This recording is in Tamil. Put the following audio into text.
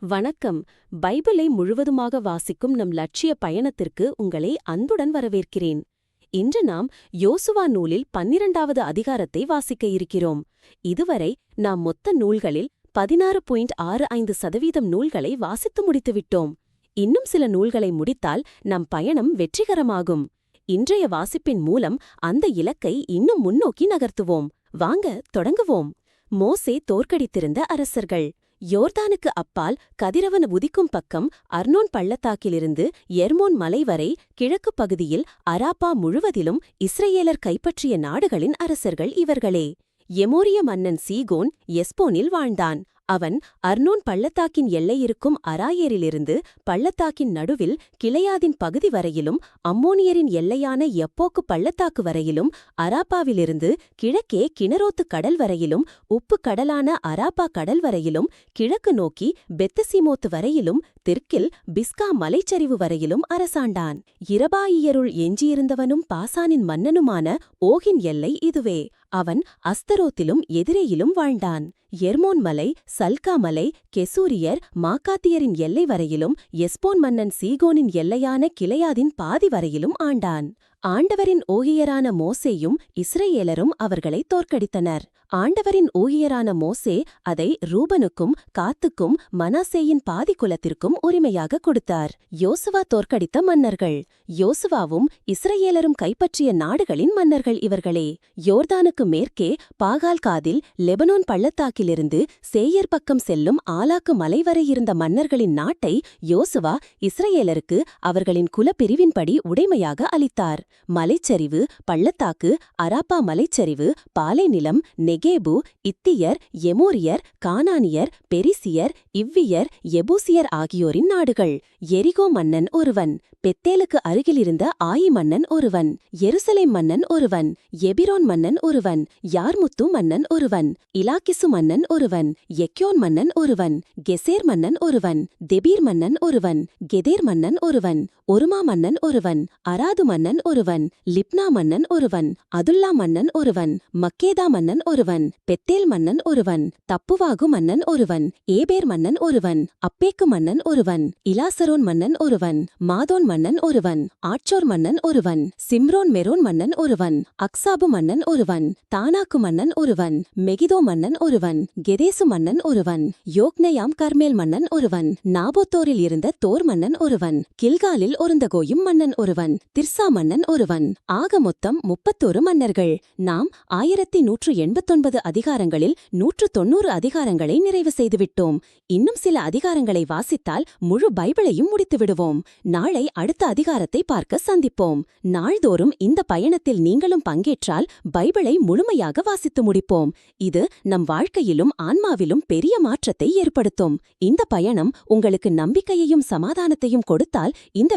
வணக்கம். பைபிளை முழுவதுமாக வாசிக்கும் நம் லட்சிய பயணத்திற்கு உங்களை அன்புடன் வரவேற்கிறேன். இன்று நாம் யோசுவா நூலில் பன்னிரண்டாவது அதிகாரத்தை வாசிக்க இருக்கிறோம். இதுவரை நாம் மொத்த நூல்களில் பதினாறு பாயிண்ட் ஆறு ஐந்து சதவீதம் நூல்களை வாசித்து முடித்துவிட்டோம். இன்னும் சில நூல்களை முடித்தால் நம் பயணம் வெற்றிகரமாகும். இன்றைய வாசிப்பின் மூலம் அந்த இலக்கை இன்னும் முன்னோக்கி நகர்த்துவோம். வாங்க தொடங்குவோம். மோசே தோற்கடித்திருந்த அரசர்கள். யோர்தானுக்கு அப்பால் கதிரவன் உதிக்கும் பக்கம் அர்னோன் பள்ளத்தாக்கிலிருந்து எர்மோன் மலை வரை கிழக்குப் பகுதியில் அராப்பா முழுவதிலும் இஸ்ரேலர் கைப்பற்றிய நாடுகளின் அரசர்கள் இவர்களே. எமோரிய மன்னன் சீகோன் எஸ்போனில் வாழ்ந்தான். அவன் அர்னோன் பள்ளத்தாக்கின் எல்லையிருக்கும் அராயேரிலிருந்து பள்ளத்தாக்கின் நடுவில் கிளையாதின் பகுதி வரையிலும் அம்மோனியரின் எல்லையான எப்போக்கு பள்ளத்தாக்கு வரையிலும் அராப்பாவிலிருந்து கிழக்கே கிணரோத்து கடல் வரையிலும் உப்பு கடலான அராப்பா கடல் வரையிலும் கிழக்கு நோக்கி பெத்தசிமோத்து வரையிலும் தெற்கில் பிஸ்கா மலைச்சரிவு வரையிலும் அரசாண்டான். இரபாயியருள் எஞ்சியிருந்தவனும் பாசானின் மன்னனுமான ஓகின் எல்லை இதுவே. அவன் அஸ்தரோத்திலும் எதிரேயிலும் வாழ்ந்தான். எர்மோன் மலை சல்கா மலை கெசூரியர் மாக்காத்தியரின் எல்லை வரையிலும் எஸ்போன் மன்னன் சீகோனின் எல்லையான கிளையாதின் பாதி வரையிலும் ஆண்டான். ஆண்டவரின் ஓகியரான மோசேயும் இஸ்ரேலரும் அவர்களை தோற்கடித்தனர். ஆண்டவரின் ஊழியரான மோசே அதை ரூபனுக்கும் காத்துக்கும் மனாசேயின் பாதி குலத்திற்கும் உரிமையாக கொடுத்தார். யோசுவா தோற்கடித்த மன்னர்கள். யோசுவாவும் இஸ்ரேலரும் கைப்பற்றிய நாடுகளின் மன்னர்கள் இவர்களே. யோர்தானுக்கு மேற்கே பாகால்காதில் லெபனோன் பள்ளத்தாக்கிலிருந்து சேயர் பக்கம் செல்லும் ஆலாக்கு மலை வரை இருந்த மன்னர்களின் நாட்டை யோசுவா இஸ்ரேலருக்கு அவர்களின் குலப்பிரிவின்படி உடைமையாக அளித்தார். மலைச்சரிவு பள்ளத்தாக்கு அராப்பா மலைச்சரிவு பாலைநிலம் நெகேபு இத்தியர் எமோரியர் கானானியர் பெரிசியர் இவ்வியர் எபூசியர் ஆகியோரின் நாடுகள் எரிகோ மன்னன் ஒருவன் பெத்தேலுக்கு அருகிலிருந்த ஆயி மன்னன் ஒருவன் எருசலை மன்னன் ஒருவன் எபிரோன் மன்னன் ஒருவன் யார்முத்து மன்னன் ஒருவன் இலாக்கிசு மன்னன் ஒருவன் எக்யோன் மன்னன் ஒருவன் கெசேர் மன்னன் ஒருவன் தெபீர் மன்னன் ஒருவன் கெதேர் மன்னன் ஒருவன் ஒருமா மன்னன் ஒருவன் அராது மன்னன் ஒருவன் லிப்னா மன்னன் ஒருவன் அதுல்லா மன்னன் ஒருவன் மக்கேதா மன்னன் ஒருவன் பெத்தேல் மன்னன் ஒருவன் தப்புவாகு மன்னன் ஒருவன் ஏபேர் மன்னன் ஒருவன் அப்பேக்கு மன்னன் ஒருவன் இலாசரோன் மன்னன் ஒருவன் மாதோன் மன்னன் ஒருவன் ஆட்சோர் மன்னன் ஒருவன் சிம்ரோன் மெரோன் மன்னன் ஒருவன் அக்சாபு மன்னன் ஒருவன் தானாக்கு மன்னன் ஒருவன் மெகிதோ மன்னன் ஒருவன் கெதேசு மன்னன் ஒருவன் யோக்னயாம் கர்மேல் மன்னன் ஒருவன் நாபோத்தோரில் இருந்த தோர் மன்னன் ஒருவன் கில்காலில் ஒருந்தகோயும் மன்னன் ஒருவன் திர்சா மன்னன் ஒருவன். ஆக மொத்தம் முப்பத்தோரு மன்னர்கள். நாம் ஆயிரத்தி நூற்று எண்பத்தொன்பது அதிகாரங்களில் நூற்று தொன்னூறு அதிகாரங்களை நிறைவு செய்துவிட்டோம். இன்னும் சில அதிகாரங்களை வாசித்தால் முழு பைபிளையும் முடித்துவிடுவோம். நாளை அடுத்த அதிகாரத்தை பார்க்க சந்திப்போம். நாள்தோறும் இந்த பயணத்தில் நீங்களும் பங்கேற்றால் பைபிளை முழுமையாக வாசித்து முடிப்போம். இது நம் வாழ்க்கையிலும் ஆன்மாவிலும் பெரிய மாற்றத்தை ஏற்படுத்தும். இந்த பயணம் உங்களுக்கு நம்பிக்கையையும் சமாதானத்தையும் கொடுத்தால் இந்த